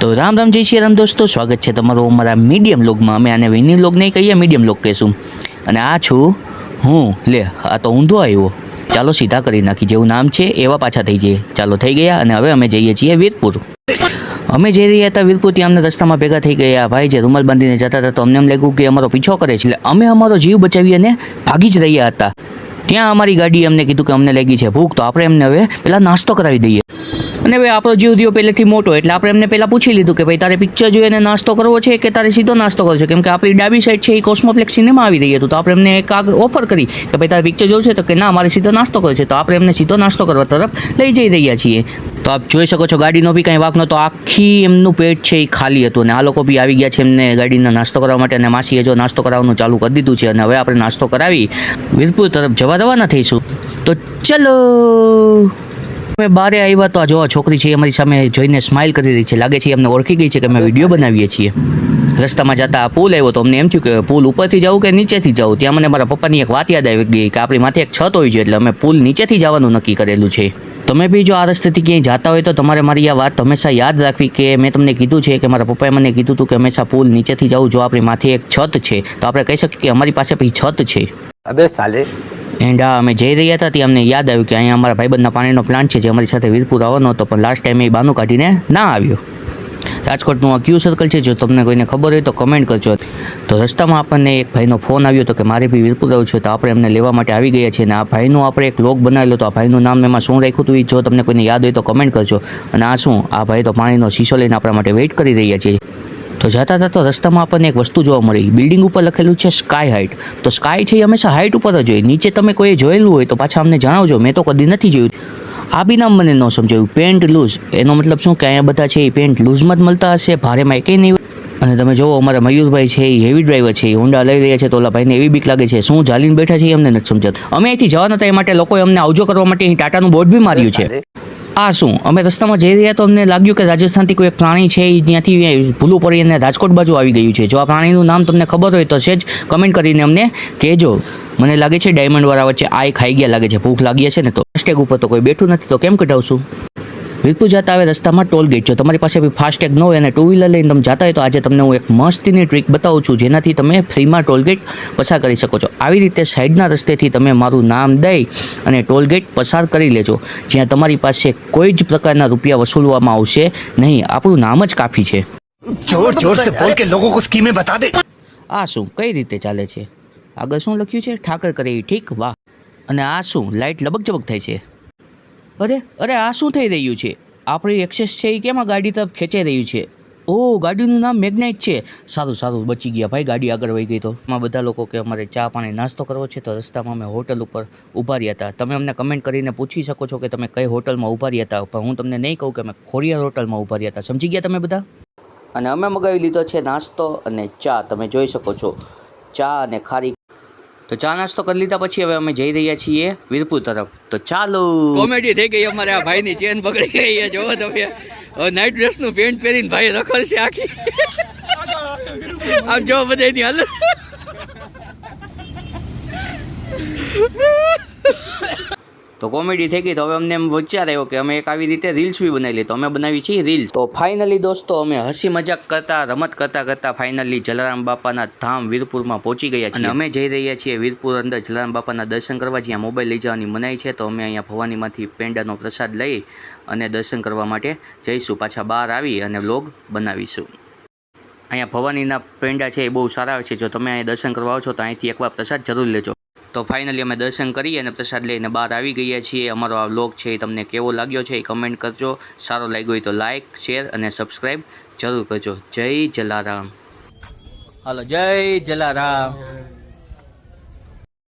તો રામ રામ જય શ્રી રામ દોસ્તો, સ્વાગત છે તમારું અમારા મીડિયમ લોગમાં. અમે આને વિની લોગ નહીં કહીએ મીડિયમ લોગ કહીશું. અને આ છું હું. લે, આ તો ઊંધો આવ્યો. ચાલો સીધા કરી નાખી. જેવું નામ છે, એવા પાછા થઈ જઈએ. ચાલો થઈ ગયા અને હવે અમે જઈએ છીએ વીરપુર. અમે જઈ રહ્યા હતા વીરપુર, ત્યાં અમને રસ્તામાં ભેગા થઈ ગયા. ભાઈ જે રૂમાલ બાંધીને જતા હતા, તો અમને એમ લાગ્યું કે અમારો પીછો કરે છે. એટલે અમે અમારો જીવ બચાવી અને ભાગી જ રહ્યા હતા. ત્યાં અમારી ગાડી અમને કીધું કે અમને લાગી છે ભૂખ, તો આપણે એમને હવે પહેલાં નાસ્તો કરાવી દઈએ. અને હવે આપણો જીવ દિયો પહેલેથી મોટો, એટલે આપણે એમને પહેલાં પૂછી લીધું કે ભાઈ તારે પિક્ચર જોઈને નાસ્તો કરવો છે કે તારે સીધો નાસ્તો કરવો છે? કેમ કે આપણી ડાબી સાઈડ છે એ કોસ્મોપ્લેક્સ સિનેમા આવી રહી હતું, તો આપણે એમને એક આગ ઓફર કરી કે ભાઈ તારે પિક્ચર જોવું છે તો કે ના, મારે સીધો નાસ્તો કરવો છે. તો આપણે એમને સીધો નાસ્તો કરવા તરફ લઈ જઈ રહ્યા છીએ. તો આપ જોઈ શકો છો ગાડીનો બી કાંઈ વાક નહોતો. આખી એમનું પેટ છે એ ખાલી હતું અને આ લોકો બી આવી ગયા છે એમને ગાડીનો નાસ્તો કરવા માટે અને માસીએ જો નાસ્તો કરાવવાનું ચાલુ કરી દીધું છે અને હવે આપણે નાસ્તો કરાવી વીરપુર તરફ જવા રવાના થઈશું. તો ચલો. અમે બારે આવ્યા તો આ જો છોકરી છે અમારી સામે જોઈને સ્માઇલ કરી રહી છે. લાગે છે અમને ઓળખી ગઈ છે કે અમે વીડિયો બનાવીએ છીએ. રસ્તામાં જતા પુલ આવ્યો તો અમને એમ થયું કે પુલ ઉપરથી જવું કે નીચેથી જવું ત્યાં મને મારા પપ્પાની એક વાત યાદ આવી ગઈ કે આપણી માથે એક છત હોય છે એટલે અમે પુલ નીચેથી જવાનું નક્કી કરેલું છે. તમે બી જો આ રસ્તેથી ક્યાંય જતા હોય તો તમારે મારી આ વાત હંમેશા યાદ રાખવી કે મેં તમને કીધું છે કે મારા પપ્પાએ મને કીધું હતું કે હંમેશા પુલ નીચેથી જવું જો આપણી માથે એક છત છે. તો આપણે કહી શકીએ કે અમારી પાસે પછી છત છે. અબે સાલે એન્ડ અમે જઈ રહ્યા હતા ત્યાં અમને યાદ આવ્યું કે અહીંયા અમારા ભાઈબંધના પાણીનો પ્લાન્ટ છે જે અમારી સાથે વીરપુર આવવાનો હતો, પણ લાસ્ટ ટાઈમ એ બાનું કાઢીને ના આવ્યો. રાજકોટનું આ ક્યુ સર્કલ છે, જો તમને કોઈને ખબર હોય તો કમેન્ટ કરજો. તો રસ્તામાં આપણને એક ભાઈનો ફોન આવ્યો હતો કે મારે બી વીરપુર આવવું છે, તો આપણે એમને લેવા માટે આવી ગયા છીએ અને આ ભાઈનું આપણે એક લોગ બનાવેલો તો આ ભાઈનું નામ એમાં શું રાખ્યું હતું એ જો તમને કોઈને યાદ હોય તો કમેન્ટ કરજો. અને આ શું? આ ભાઈ તો પાણીનો શીશો લઈને આપણા માટે વેઇટ કરી રહ્યા છે. તો જતા જતા રસ્તામાં આપણને એક વસ્તુ જોવા મળી. બિલ્ડિંગ ઉપર લખેલું છે સ્કાય હાઇટ તો સ્કાય છે એ હંમેશા હાઇટ ઉપર જ હોય. નીચે તમે કોઈ જોયેલું હોય તો પાછા અમને જણાવજો. મેં તો કદી નથી જોયું. આ બી નામ મને ન સમજાયું. પેન્ટ લૂઝ એનો મતલબ શું? કે અહીંયા બધા છે એ પેન્ટ લૂઝમાં જ મળતા હશે, ભારેમાં એકે નહીં. અને તમે જુઓ, અમારા મયુરભાઈ છે એ હેવી ડ્રાઈવર છે, એ હોન્ડા લઈ રહ્યા છે, તો ઓલા ભાઈને એવી બીક લાગે છે. શું જાલીને બેઠા છે એ અમને નથી સમજાતું. અમે અહીંથી જવાના હતા એ માટે લોકોએ અમને આવજો કરવા માટે અહીં ટાટાનું બોર્ડ બી માર્યું છે. આ શું? અમે રસ્તામાં જઈ રહ્યા તો અમને લાગ્યું કે રાજસ્થાનથી કોઈ એક પ્રાણી છે એ ત્યાંથી ભૂલું પડી અને રાજકોટ બાજુ આવી ગયું છે. જો આ પ્રાણીનું નામ તમને ખબર હોય તો છે જ કમેન્ટ કરીને અમને કહેજો. મને લાગે છે ડાયમંડવાળા વચ્ચે આય ખાઈ ગયા લાગે છે. ભૂખ લાગી છે ને તો. ફાસ્ટેગ ઉપર તો કોઈ બેઠું નથી તો કેમ કઢાવશું? વીરપુર જતા આવે રસ્તામાં ટોલ ગેટ. છે તમારી પાસે બી ફાસ્ટેગ ન હોય અને ટુ વ્હીલર લઈને તમે જતા હોય તો આજે તમને હું એક મસ્તીની ટ્રીક બતાવું છું જેનાથી તમે ફ્રીમાં ટોલ ગેટ પસાર કરી શકો છો. આવી રીતે સાઈડના રસ્તેથી તમે મારું નામ દઈ અને ટોલ ગેટ પસાર કરી લેજો. જ્યાં તમારી પાસે કોઈ જ પ્રકારના રૂપિયા વસૂલવામાં આવશે નહીં. આપણું નામ જ કાફી છે. જોર જોર સે બોલ કે લોકો કો સ્કીમે બતા દે. આ શું? કઈ રીતે ચાલે છે? આગળ શું લખ્યું છે? ઠાકર કરે ઠીક? વાહ. અને આ શું? લાઇટ લબક જબક થાય છે. અરે અરે, આ શું થઈ રહ્યું છે? આપણી એક્સેસ છે એ કેમ આ ગાડી તરફ ખેંચાઈ રહ્યું છે? ઓ, ગાડીનું નામ મેગ્નાઇટ છે. સારું સારું, બચી ગયા ભાઈ, ગાડી આગળ વહી ગઈ તો. એમાં બધા લોકો કે અમારે ચા પાણી નાસ્તો કરવો છે તો રસ્તામાં અમે હોટલ ઉપર ઊભા રહ્યા હતા. તમે અમને કમેન્ટ કરીને પૂછી શકો છો કે તમે કઈ હોટલમાં ઊભા રહ્યા હતા, પણ હું તમને નહીં કહું કે અમે ખોડિયાર હોટલમાં ઊભા રહ્યા હતા. સમજી ગયા તમે બધા? અને અમે મગાવી લીધો છે નાસ્તો અને ચા. તમે જોઈ શકો છો. ચા અને ખારી તો ચા નાસ્તો કરી લીધા પછી હવે અમે જઈ રહ્યા છીએ વીરપુર તરફ. તો ચાલો. કોમેડી થઈ ગઈ અમારે આ ભાઈની ચેન પકડી ગઈ છે જોવો તમે. નાઇટ ડ્રેસનું પેન્ટ પહેરીને ભાઈ રખડ છે આખી. આમ જો બધા એની હાલત. તો કોમેડી થઈ ગઈ તો હવે અમને એમ વિચાર આવ્યો કે અમે એક આવી રીતે રીલ્સ બી બનાવી લઈએ. અમે બનાવી છીએ રીલ્સ તો ફાઇનલી દોસ્તો અમે હસી મજાક કરતા, રમત કરતા કરતા ફાઇનલી જલારામ બાપાના ધામ વીરપુરમાં પહોંચી ગયા છીએ. અમે જઈ રહ્યા છીએ વીરપુર અંદર. જલારામ બાપાના દર્શન કરવા જ્યાં મોબાઈલ લઈ જવાની મનાઈ છે, તો અમે અહીંયા ભવાનીમાંથી પેંડાનો પ્રસાદ લઈ અને દર્શન કરવા માટે જઈશું. પાછા બહાર આવી અને વ્લોગ બનાવીશું. અહીંયા ભવાનીના પેંડા છે એ બહુ સારા છે. જો તમે અહીંયા દર્શન કરવા આવો છો તો અહીંથી એકવાર પ્રસાદ જરૂર લેજો. તો ફાઇનલી અમે દર્શન કરી અને પ્રસાદ લઈને બહાર આવી ગયા છીએ. અમારો આ વ્લોગ છે એ તમને કેવો લાગ્યો છે એ કમેન્ટ કરજો. સારો લાગ્યો હોય તો લાઇક શેર અને સબસ્ક્રાઈબ જરૂર કરજો. જય જલારામ. હાલો, જય જલારામ.